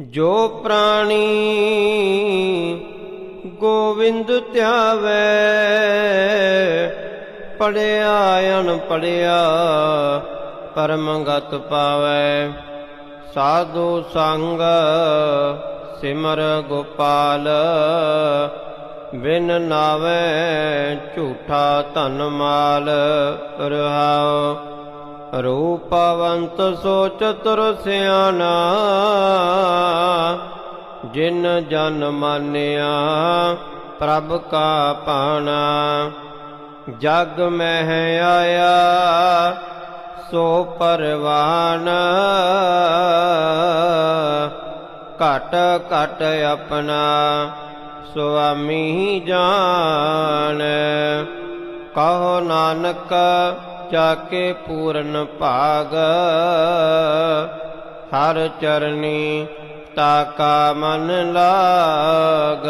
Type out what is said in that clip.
ਜੋ ਪ੍ਰਾਣੀ ਗੋਵਿੰਦ ਧਿਆਵੈ, ਪੜਿਆ ਅਣ ਪੜਿਆ ਪਰਮ ਗਤ ਸਾਧੂ ਸੰਗ ਸਿਮਰ ਗੋਪਾਲ, ਬਿਨ ਨਾਵੇ ਝੂਠਾ ਧਨ ਮਾਲ ਰਹਾਉ। ਰੂਪਵੰਤ ਸੋ ਚਤੁਰ ਸਿਆਣਾ, ਜਿਨ ਜਨ ਮਾਨਿਆ ਪ੍ਰਭ ਕਾ ਪਾਣਾ। ਜਗ ਮਹਿ ਆਇਆ, ਸੋ ਪਰਵਾਨ। ਘਟ ਘਟ ਆਪਣਾ, ਸੁਆਮੀ ਜਾਣ। ਕਹੋ ਨਾਨਕ ਚਾਕੇ ਪੂਰਨ ਭਾਗ। ਹਰ ਚਰਨੀ ਤਾਕਾ ਮਨ ਲਾਗ।